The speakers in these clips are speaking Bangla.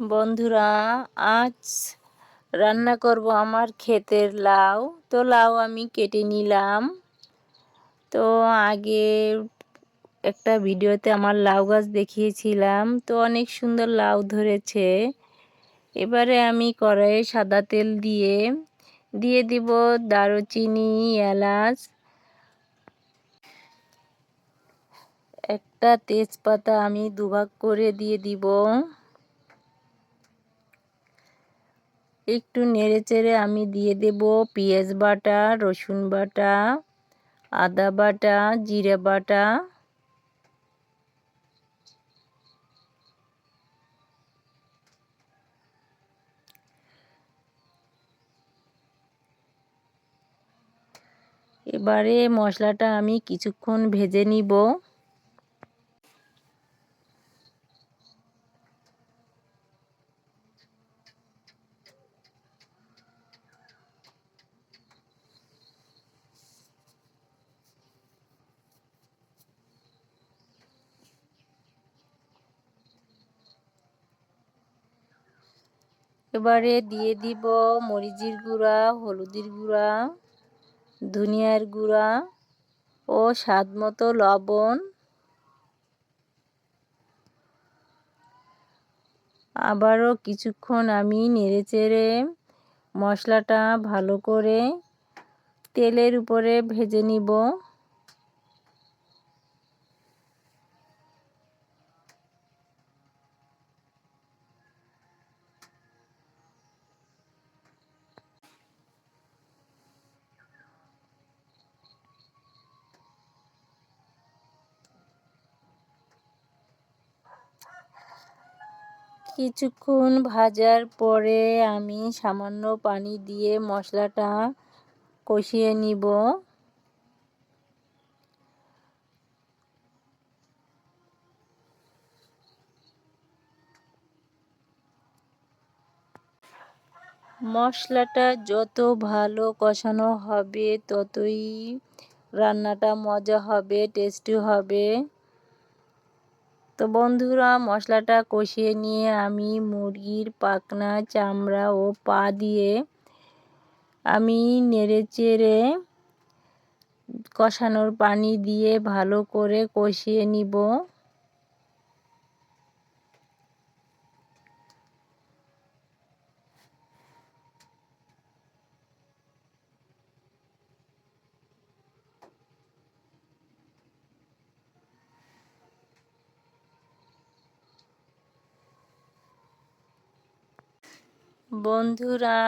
বন্ধুরা, আজ রান্না করব আমার ক্ষেতের লাউ। তো লাউ আমি কেটে নিলাম। তো আগে একটা ভিডিওতে আমার লাউ গাছ দেখিয়েছিলাম। তো অনেক সুন্দর লাউ ধরেছে। এবারে আমি কড়াইয়ে সাদা তেল দিয়ে দিয়ে দিব দারুচিনি, এলাচ, একটা তেজপাতা আমি দুভাগ করে দিয়ে দিব। একটু নেড়ে চেড়ে আমি দিয়ে দেব পেঁয়াজ বাটা, রসুন বাটা, আদা বাটা, জিরে বাটা। এবারে মশলাটা আমি কিছুক্ষণ ভেজে নিব। এবারে দিয়ে দিব মরিচের গুঁড়া, হলুদের গুঁড়া, ধনিয়ার গুঁড়া ও স্বাদ মতো লবণ। আবারও কিছুক্ষণ আমি নেড়েচেড়ে মশলাটা ভালো করে তেলের উপরে ভেজে নিব। কিছুক্ষণ ভাজার পরে আমি সামান্য পানি দিয়ে মশলাটা কষিয়ে নিব। মশলাটা যত ভালো কষানো হবে, ততই রান্নাটা মজা হবে টেস্টি হবে। তো বন্ধুরা, মশলাটা কষিয়ে নিয়ে আমি মুরগির পাকনা, চামড়া ও পা দিয়ে আমি নেড়ে চেড়ে কষানোর পানি দিয়ে ভালো করে কষিয়ে নিব। বন্ধুরা,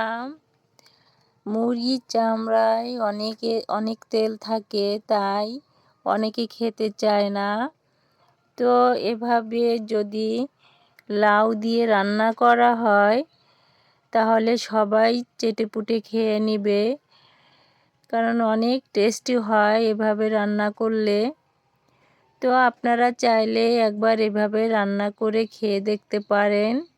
মুরগির চামড়ায় অনেকে, অনেক তেল থাকে, তাই অনেকে খেতে চায় না। তো এভাবে যদি লাউ দিয়ে রান্না করা হয়, তাহলে সবাই চেটেপুটে খেয়ে নেবে। কারণ অনেক টেস্টি হয় এভাবে রান্না করলে। তো আপনারা চাইলে একবার এভাবে রান্না করে খেয়ে দেখতে পারেন।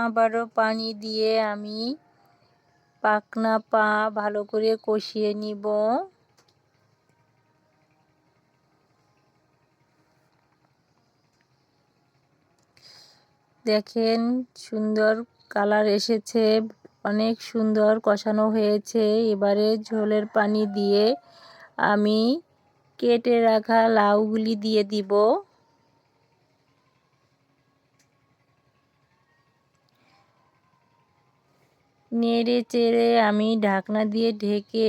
আবারও পানি দিয়ে আমি পাকনা পা ভালো করে কষিয়ে নিব। দেখেন সুন্দর কালার এসেছে, অনেক সুন্দর কষানো হয়েছে। এবারে ঝোলের পানি দিয়ে আমি কেটে রাখা লাউগুলি দিয়ে দিব। নেড়ে চেড়ে আমি ঢাকনা দিয়ে ঢেকে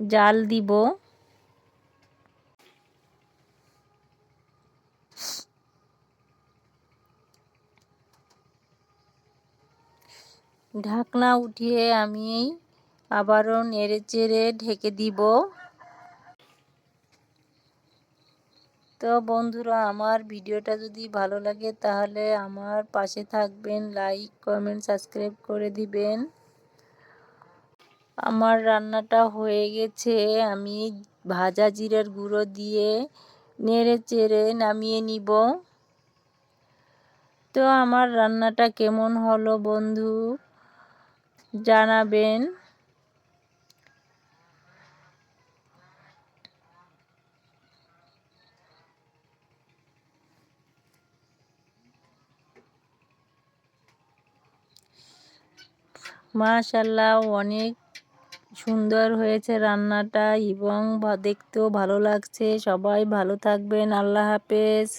জাল দিব। ঢাকনা উঠিয়ে আমি আবারও নেড়ে চেড়ে ঢেকে দিব। তো বন্ধুরা, আমার ভিডিওটা যদি ভালো লাগে তাহলে আমার পাশে থাকবেন লাইক কমেন্ট সাবস্ক্রাইব করে দিবেন। আমার রান্নাটা হয়ে গেছে, আমি ভাজা জিরের গুঁড়ো দিয়ে নেড়ে চেড়ে নামিয়ে নিব। তো আমার রান্নাটা কেমন হলো বন্ধু, জানাবেন। মাশাল্লাহ অনেক সুন্দর হয়েছে রান্নাটা এবং দেখতেও ভালো লাগছে। সবাই ভালো থাকবেন। আল্লাহ হাফেজ।